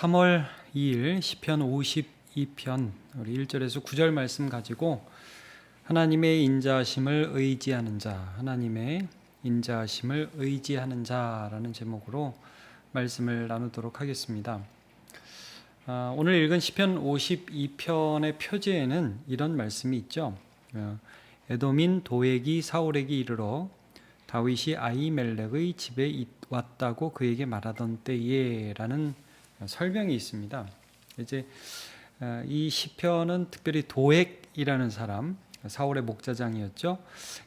3월 2일 시편 52편 우리 1절에서 9절 말씀 가지고 하나님의 인자하심을 의지하는 자 하나님의 인자하심을 의지하는 자라는 제목으로 말씀을 나누도록 하겠습니다. 아, 오늘 읽은 시편 52편의 표제에는 이런 말씀이 있죠. 어, 에돔인 도액이 사울에게 이르러 다윗이 아이멜렉의 집에 있- 왔다고 그에게 말하던 때에라는 설명이 있습니다. 이제 어, 이 시편은 특별히 도액이라는 사람 사울의 목자장이었죠.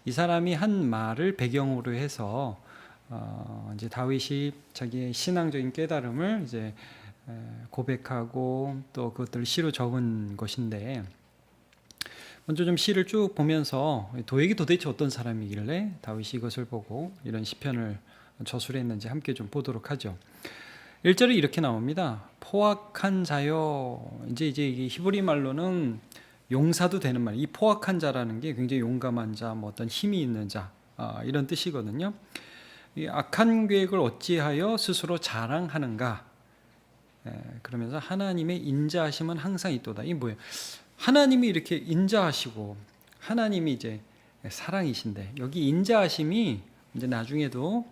이 사람이 한 말을 배경으로 해서 어, 이제 다윗이 자기의 신앙적인 깨달음을 이제 에, 고백하고 또 그것들을 시로 적은 것인데 먼저 좀 시를 쭉 보면서 도액이 도대체 어떤 사람이길래 다윗이 이것을 보고 이런 시편을 저술을 했는지 함께 좀 보도록 하죠. 1절에 이렇게 나옵니다. 포악한 자여. 이제 이제 이게 히브리 말로는 용사도 되는 말. 이 포악한 자라는 게 굉장히 용감한 자, 뭐 어떤 힘이 있는 자 아, 이런 뜻이거든요. 이 악한 계획을 어찌하여 스스로 자랑하는가? 에, 그러면서 하나님의 인자하심은 항상 있도다. 이 뭐예요? 하나님이 이렇게 인자하시고 하나님이 이제 사랑이신데 여기 인자하심이 이제 나중에도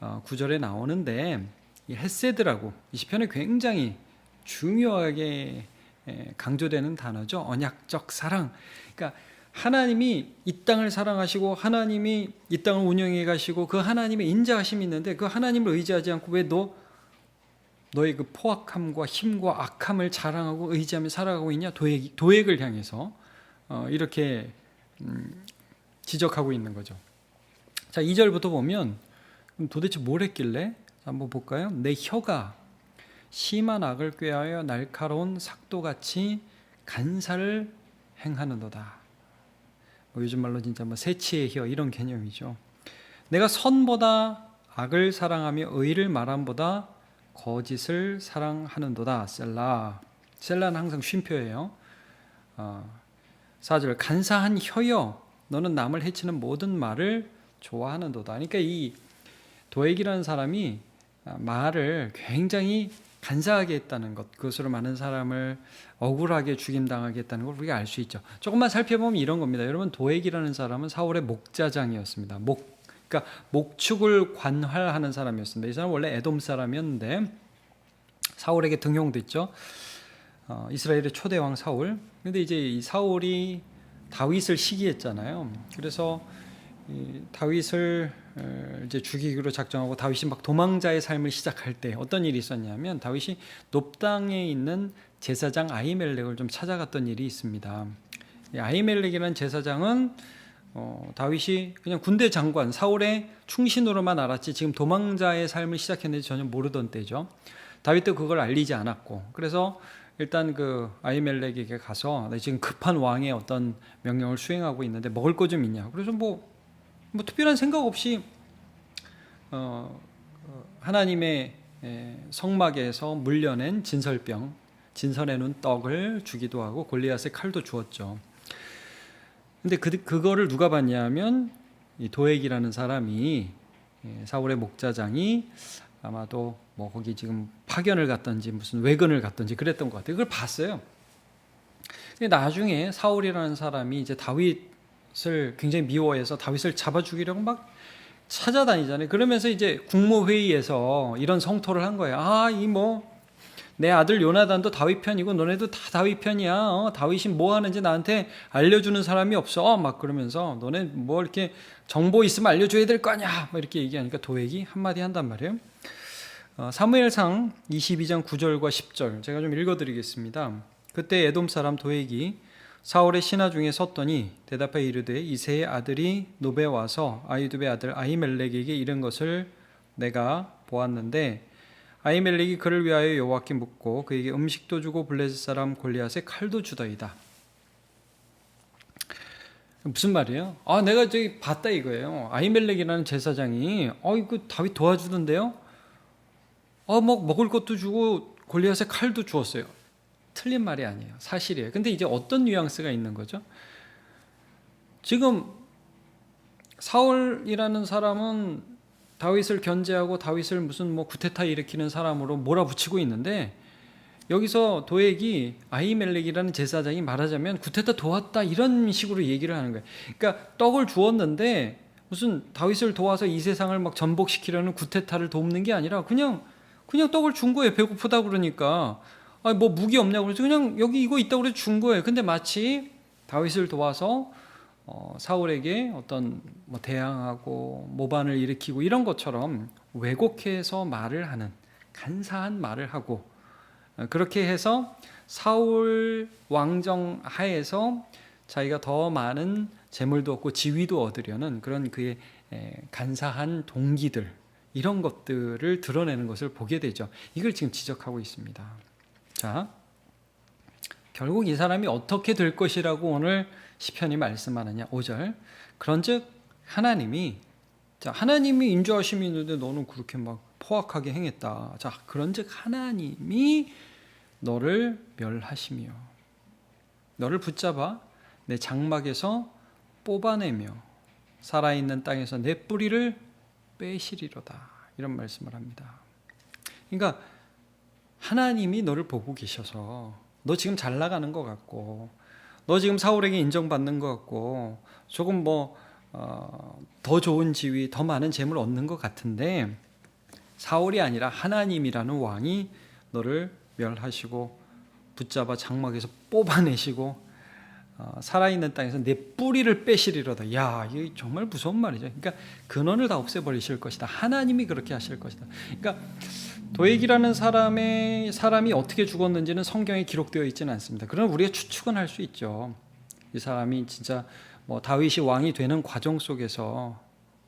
어, 구절에 나오는데 이 헤세드라고 이 시편에 굉장히 중요하게 에, 강조되는 단어죠. 언약적 사랑. 그러니까 하나님이 이 땅을 사랑하시고 하나님이 이 땅을 운영해 가시고 그 하나님의 인자하심이 있는데 그 하나님을 의지하지 않고 왜 너 너의 그 포악함과 힘과 악함을 자랑하고 의지하며 살아가고 있냐 도액 도액을 향해서 어, 이렇게 음, 지적하고 있는 거죠. 자, 2절부터 보면 도대체 뭘 했길래 자, 한번 볼까요? 내 혀가 심한 악을 꾀하여 날카로운 삭도같이 간사를 행하는도다. 뭐 요즘 말로 진짜 뭐 새치의 혀 이런 개념이죠. 내가 선보다 악을 사랑하며 의를 말함보다 거짓을 사랑하는도다. 셀라. 셀라는 항상 쉼표예요. 어, 4절 간사한 혀여 너는 남을 해치는 모든 말을 좋아하는도다. 그러니까 이 도액이라는 사람이 아, 말을 굉장히 간사하게 했다는 것, 그것으로 많은 사람을 억울하게 죽임당하게 했다는 걸 우리가 알 수 있죠. 조금만 살펴보면 이런 겁니다. 여러분 도액이라는 사람은 사울의 목자장이었습니다. 목 그러니까 목축을 관할하는 사람이었습니다. 이 사람 원래 에돔 사람이었는데 사울에게 등용됐죠. 어, 이스라엘의 초대 왕 사울. 근데 이제 이 사울이 다윗을 시기했잖아요. 그래서 이 다윗을 어, 이제 죽이기로 작정하고 다윗이 막 도망자의 삶을 시작할 때 어떤 일이 있었냐면 다윗이 높당에 있는 제사장 아히멜렉을 좀 찾아갔던 일이 있습니다. 이 아히멜렉이라는 제사장은 어, 다윗이 그냥 군대 장관 사울의 충신으로만 알았지 지금 도망자의 삶을 시작했는지 전혀 모르던 때죠. 다윗도 그걸 알리지 않았고 그래서 일단 그 아히멜렉에게 가서 나 지금 급한 왕의 어떤 명령을 수행하고 있는데 먹을 거 좀 있냐. 그래서 뭐, 뭐 특별한 생각 없이 어, 어, 하나님의 에, 성막에서 물려낸 진설병, 진설해 놓은 떡을 주기도 하고 골리앗의 칼도 주었죠. 근데 그 그거를 누가 봤냐면 이 도액이라는 사람이 예, 사울의 목자장이 아마도 뭐 거기 지금 파견을 갔던지 무슨 외근을 갔던지 그랬던 것 같아요. 그걸 봤어요. 근데 나중에 사울이라는 사람이 이제 다윗 을 굉장히 미워해서 다윗을 잡아 죽이려고 막 찾아다니잖아요. 그러면서 이제 국무회의에서 이런 성토를 한 거예요. 아, 이 뭐 내 아들 요나단도 다윗 편이고 너네도 다 다윗 편이야. 어, 다윗이 뭐 하는지 나한테 알려주는 사람이 없어. 막 그러면서 너네 뭐 이렇게 정보 있으면 알려줘야 될 거 아니야. 막 이렇게 얘기하니까 도액이 한마디 한단 말이에요. 어, 사무엘상 22장 9절과 10절 제가 좀 읽어드리겠습니다. 그때 에돔 사람 도액이 사울의 신하 중에 섰더니 대답하여 이르되 이세의 아들이 노베 와서 아이두베 아들 아히멜렉에게 이른 것을 내가 보았는데 아히멜렉이 그를 위하여 여호와께 묻고 그에게 음식도 주고 블레셋 사람 골리앗의 칼도 주더이다. 무슨 말이에요? 아 내가 저기 봤다 이거예요. 아히멜렉이라는 제사장이 어 이거 다윗 도와주던데요? 어 뭐 먹을 것도 주고 골리앗의 칼도 주었어요. 틀린 말이 아니에요. 사실이에요. 근데 이제 어떤 뉘앙스가 있는 거죠? 지금 사울이라는 사람은 다윗을 견제하고 다윗을 무슨 뭐 구테타 일으키는 사람으로 몰아붙이고 있는데 여기서 도액이 아히멜렉이라는 제사장이 말하자면 구테타 도왔다 이런 식으로 얘기를 하는 거예요. 그러니까 떡을 주었는데 무슨 다윗을 도와서 이 세상을 막 전복시키려는 구테타를 돕는 게 아니라 그냥 그냥 떡을 준 거예요. 배고프다 그러니까 아니 뭐 무기 없냐고 그래서 그냥 여기 이거 있다고 그래서 준 거예요. 근데 마치 다윗을 도와서 어, 사울에게 어떤 뭐 대항하고 모반을 일으키고 이런 것처럼 왜곡해서 말을 하는 간사한 말을 하고 어, 그렇게 해서 사울 왕정 하에서 자기가 더 많은 재물도 얻고 지위도 얻으려는 그런 그의 에, 간사한 동기들 이런 것들을 드러내는 것을 보게 되죠. 이걸 지금 지적하고 있습니다. 자, 결국 이 사람이 어떻게 될 것이라고 오늘 시편이 말씀하느냐? 5절. 그런즉 하나님이 자 하나님이 인조하심이 있는데 너는 그렇게 막 포악하게 행했다. 자 그런즉 하나님이 너를 멸하시며 너를 붙잡아 내 장막에서 뽑아내며 살아있는 땅에서 내 뿌리를 빼시리로다. 이런 말씀을 합니다. 그러니까 하나님이 너를 보고 계셔서 너 지금 잘 나가는 것 같고 너 지금 사울에게 인정받는 것 같고 조금 뭐 어, 더 좋은 지위, 더 많은 재물 얻는 것 같은데 사울이 아니라 하나님이라는 왕이 너를 멸하시고 붙잡아 장막에서 뽑아내시고 어, 살아있는 땅에서 내 뿌리를 빼시리로다. 야, 이게 정말 무서운 말이죠. 그러니까 근원을 다 없애버리실 것이다. 하나님이 그렇게 하실 것이다. 그러니까 도액이라는 사람의 사람이 어떻게 죽었는지는 성경에 기록되어 있지는 않습니다. 그러나 우리가 추측은 할 수 있죠. 이 사람이 진짜 뭐 다윗이 왕이 되는 과정 속에서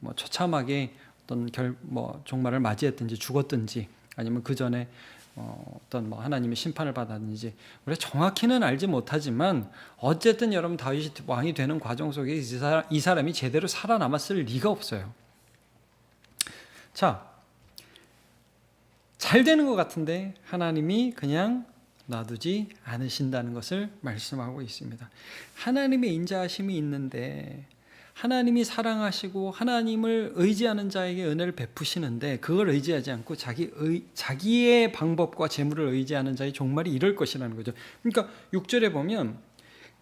뭐 처참하게 어떤 결 뭐 종말을 맞이했든지 죽었든지 아니면 그 전에 어, 어떤 뭐 하나님의 심판을 받았는지 우리가 정확히는 알지 못하지만 어쨌든 여러분 다윗이 왕이 되는 과정 속에 이, 사람, 이 제대로 살아남았을 리가 없어요. 자, 잘 되는 것 같은데 하나님이 그냥 놔두지 않으신다는 것을 말씀하고 있습니다. 하나님의 인자하심이 있는데 하나님이 사랑하시고 하나님을 의지하는 자에게 은혜를 베푸시는데 그걸 의지하지 않고 자기 의, 자기의 방법과 재물을 의지하는 자의 종말이 이럴 것이라는 거죠. 그러니까 6절에 보면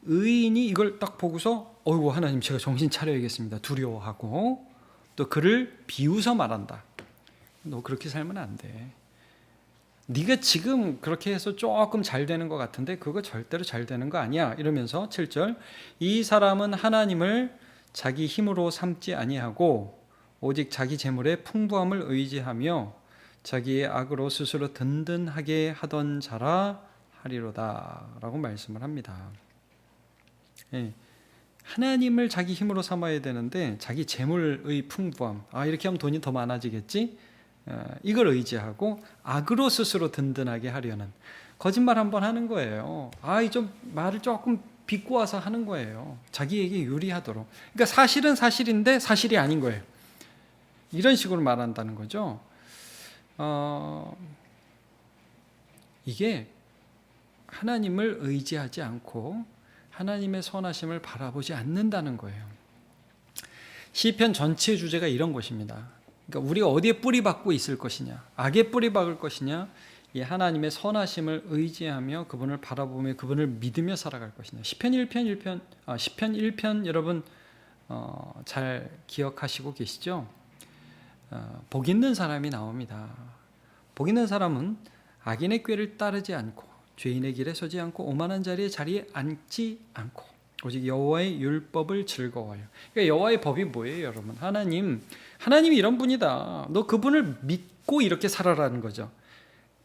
의인이 이걸 딱 보고서 어이구 하나님 제가 정신 차려야겠습니다. 두려워하고 또 그를 비웃어 말한다. 너 그렇게 살면 안 돼. 네가 지금 그렇게 해서 조금 잘 되는 것 같은데 그거 절대로 잘 되는 거 아니야. 이러면서 7절 이 사람은 하나님을 자기 힘으로 삼지 아니하고 오직 자기 재물의 풍부함을 의지하며 자기의 악으로 스스로 든든하게 하던 자라 하리로다라고 말씀을 합니다. 예. 하나님을 자기 힘으로 삼아야 되는데 자기 재물의 풍부함 아 이렇게 하면 돈이 더 많아지겠지 어, 이걸 의지하고 악으로 스스로 든든하게 하려는 거짓말 한번 하는 거예요. 아, 좀 말을 조금 비꼬아서 하는 거예요. 자기에게 유리하도록. 그러니까 사실은 사실인데 사실이 아닌 거예요. 이런 식으로 말한다는 거죠. 어, 이게 하나님을 의지하지 않고 하나님의 선하심을 바라보지 않는다는 거예요. 시편 전체 주제가 이런 것입니다. 그러니까 우리가 어디에 뿌리 박고 있을 것이냐, 악에 뿌리 박을 것이냐, 이 하나님의 선하심을 의지하며 그분을 바라보며 그분을 믿으며 살아갈 것이냐. 시편 1편 1편 아, 시편 1편 여러분 어, 잘 기억하시고 계시죠? 어, 복 있는 사람이 나옵니다. 복 있는 사람은 악인의 꾀를 따르지 않고 죄인의 길에 서지 않고 오만한 자리에 자리에 앉지 않고 오직 여호와의 율법을 즐거워요. 그러니까 여호와의 법이 뭐예요, 여러분? 하나님, 하나님이 이런 분이다. 너 그분을 믿고 이렇게 살아라는 거죠.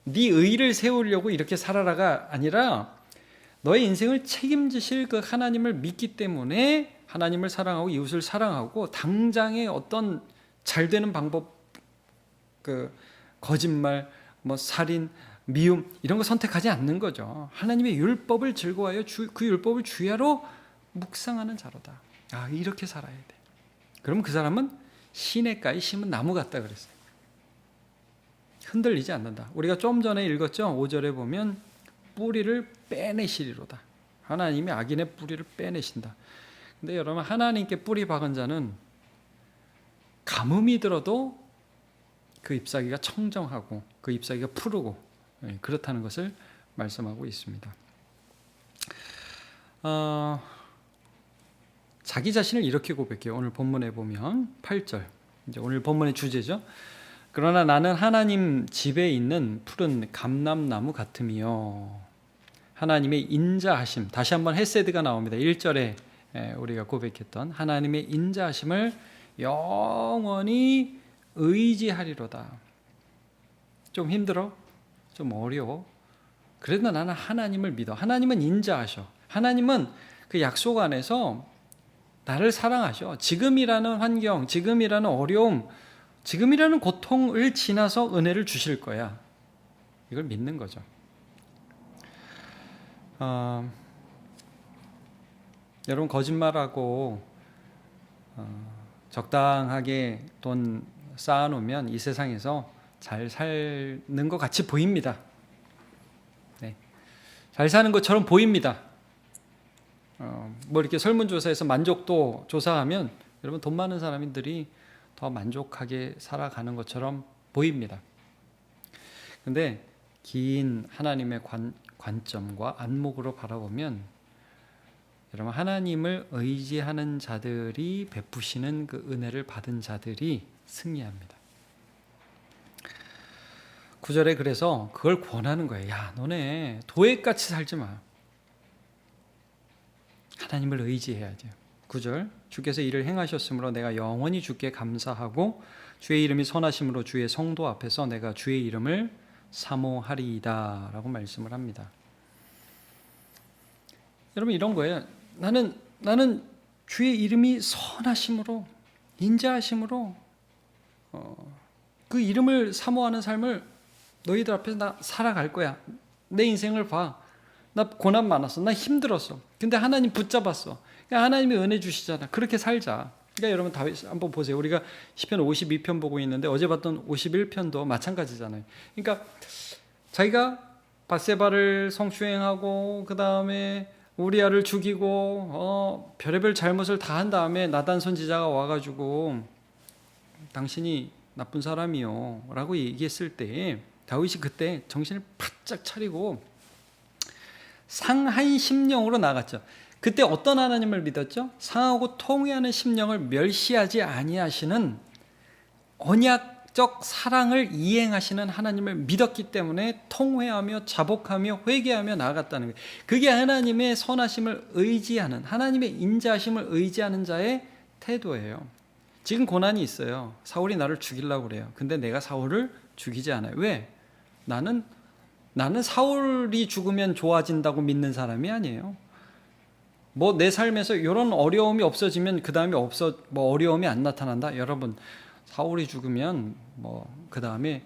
네 의를 세우려고 이렇게 살아라가 아니라 너의 인생을 책임지실 그 하나님을 믿기 때문에 하나님을 사랑하고 이웃을 사랑하고 당장의 어떤 잘 되는 방법, 그 거짓말, 뭐 살인, 미움 이런 거 선택하지 않는 거죠. 하나님의 율법을 즐거워하여 주, 그 율법을 주야로 묵상하는 자로다. 아 이렇게 살아야 돼. 그럼 그 사람은 시냇가에 심은 나무 같다 그랬어요. 흔들리지 않는다. 우리가 좀 전에 읽었죠. 5절에 보면 뿌리를 빼내시리로다. 하나님이 악인의 뿌리를 빼내신다. 근데 여러분 하나님께 뿌리 박은 자는 가뭄이 들어도 그 잎사귀가 청정하고 그 잎사귀가 푸르고 예, 그렇다는 것을 말씀하고 있습니다. 어, 자기 자신을 이렇게 고백해요. 오늘 본문에 보면 8절. 이제 오늘 본문의 주제죠. 그러나 나는 하나님 집에 있는 푸른 감람나무 같음이요. 하나님의 인자하심. 다시 한번 헤세드가 나옵니다. 1절에 우리가 고백했던 하나님의 인자하심을 영원히 의지하리로다. 좀 힘들어? 좀 어려워? 그래도 나는 하나님을 믿어. 하나님은 인자하셔. 하나님은 그 약속 안에서 나를 사랑하셔. 지금이라는 환경, 지금이라는 어려움, 지금이라는 고통을 지나서 은혜를 주실 거야. 이걸 믿는 거죠. 어, 여러분 거짓말하고 어, 적당하게 돈 쌓아놓으면 이 세상에서 잘 사는 것 같이 보입니다. 네. 잘 사는 것처럼 보입니다. 어, 뭐 이렇게 설문조사에서 만족도 조사하면 여러분 돈 많은 사람들이 더 만족하게 살아가는 것처럼 보입니다. 근데 긴 하나님의 관, 관점과 안목으로 바라보면 여러분 하나님을 의지하는 자들이 베푸시는 그 은혜를 받은 자들이 승리합니다. 구절에 그래서 그걸 권하는 거예요. 야, 너네 도액같이 살지 마. 하나님을 의지해야죠. 9절 주께서 이를 행하셨으므로 내가 영원히 주께 감사하고 주의 이름이 선하심으로 주의 성도 앞에서 내가 주의 이름을 사모하리이다라고 말씀을 합니다. 여러분 이런 거예요. 나는 나는 주의 이름이 선하심으로 인자하심으로 어, 그 이름을 사모하는 삶을 너희들 앞에서 나 살아갈 거야. 내 인생을 봐. 나 고난 많았어. 나 힘들었어. 근데 하나님 붙잡았어. 그러니까 하나님이 은혜 주시잖아. 그렇게 살자. 그러니까 여러분 다윗 한번 보세요. 우리가 시편 52편 보고 있는데 어제 봤던 51편도 마찬가지잖아요. 그러니까 자기가 바세바를 성추행하고 그 다음에 우리아를 죽이고 어, 별의별 잘못을 다 한 다음에 나단 선지자가 와가지고 당신이 나쁜 사람이요라고 얘기했을 때 다윗이 그때 정신을 바짝 차리고 상한 심령으로 나갔죠. 그때 어떤 하나님을 믿었죠? 상하고 통회하는 심령을 멸시하지 아니하시는 언약적 사랑을 이행하시는 하나님을 믿었기 때문에 통회하며 자복하며 회개하며 나아갔다는 거예요. 그게 하나님의 선하심을 의지하는 하나님의 인자하심을 의지하는 자의 태도예요. 지금 고난이 있어요. 사울이 나를 죽이려고 그래요. 근데 내가 사울을 죽이지 않아요. 왜? 나는 나는 사울이 죽으면 좋아진다고 믿는 사람이 아니에요. 뭐 내 삶에서 이런 어려움이 없어지면 그 다음에 없어 뭐 어려움이 안 나타난다. 여러분 사울이 죽으면 뭐 그 다음에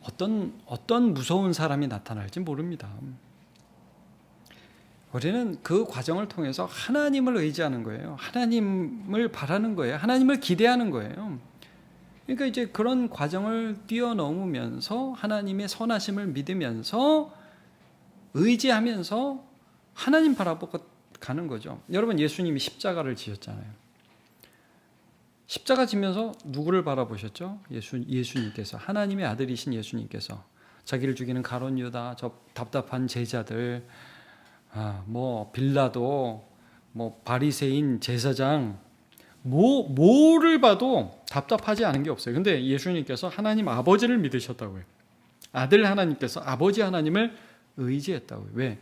어떤 어떤 무서운 사람이 나타날지 모릅니다. 우리는 그 과정을 통해서 하나님을 의지하는 거예요. 하나님을 바라는 거예요. 하나님을 기대하는 거예요. 그러니까 이제 그런 과정을 뛰어넘으면서 하나님의 선하심을 믿으면서 의지하면서 하나님 바라보고 가는 거죠. 여러분 예수님이 십자가를 지셨잖아요. 십자가 지면서 누구를 바라보셨죠? 예수 예수님께서 하나님의 아들이신 예수님께서 자기를 죽이는 가론 유다 저 답답한 제자들 아, 뭐 빌라도 뭐 바리새인 제사장 뭐 뭐를 봐도 답답하지 않은 게 없어요. 근데 예수님께서 하나님 아버지를 믿으셨다고요. 아들 하나님께서 아버지 하나님을 의지했다고요. 왜?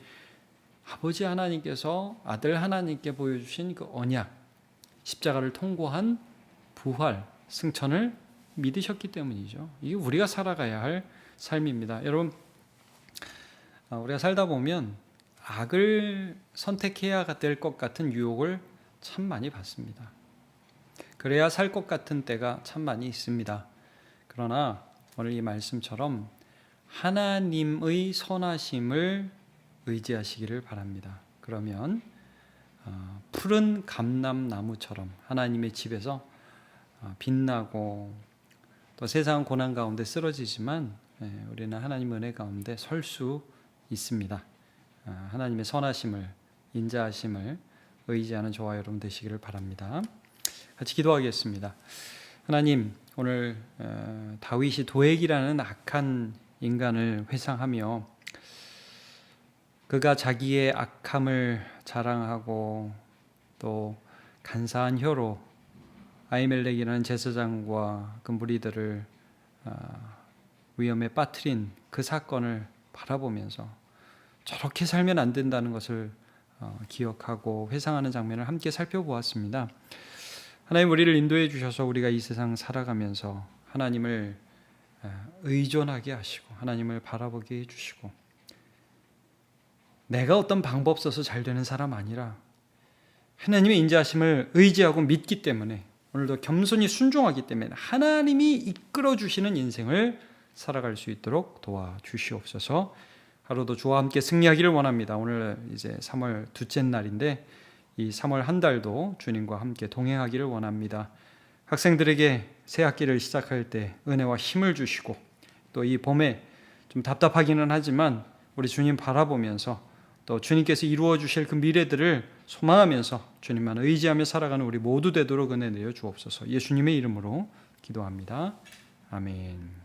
아버지 하나님께서 아들 하나님께 보여주신 그 언약, 십자가를 통과한 부활, 승천을 믿으셨기 때문이죠. 이게 우리가 살아가야 할 삶입니다. 여러분, 아, 우리가 살다 보면 악을 선택해야 될 것 같은 유혹을 참 많이 받습니다. 그래야 살 것 같은 때가 참 많이 있습니다. 그러나 오늘 이 말씀처럼 하나님의 선하심을 의지하시기를 바랍니다. 그러면 어, 푸른 감람나무처럼 하나님의 집에서 어, 빛나고 또 세상 고난 가운데 쓰러지지만 예, 우리는 하나님 은혜 가운데 설 수 있습니다. 어, 하나님의 선하심을 인자하심을 의지하는 저와 여러분 되시기를 바랍니다. 같이 기도하겠습니다. 하나님, 오늘 어, 다윗이 도액이라는 악한 인간을 회상하며 그가 자기의 악함을 자랑하고 또 간사한 혀로 아이멜렉이라는 제사장과 그 무리들을 아, 위험에 빠뜨린 그 사건을 바라보면서 저렇게 살면 안 된다는 것을 어, 기억하고 회상하는 장면을 함께 살펴보았습니다. 하나님 우리를 인도해 주셔서 우리가 이 세상 살아가면서 하나님을 아, 의존하게 하시고 하나님을 바라보게 해 주시고 내가 어떤 방법 써서 잘 되는 사람 아니라 하나님의 인자하심을 의지하고 믿기 때문에 오늘도 겸손히 순종하기 때문에 하나님이 이끌어 주시는 인생을 살아갈 수 있도록 도와 주시옵소서. 하루도 주와 함께 승리하기를 원합니다. 오늘 이제 3월 둘째 날인데 이 3월 한 달도 주님과 함께 동행하기를 원합니다. 학생들에게 새 학기를 시작할 때 은혜와 힘을 주시고 또 이 봄에 좀 답답하기는 하지만 우리 주님 바라보면서 또 주님께서 이루어 주실 그 미래들을 소망하면서 주님만 의지하며 살아가는 우리 모두 되도록 은혜 내어 주옵소서. 예수님의 이름으로 기도합니다. 아멘.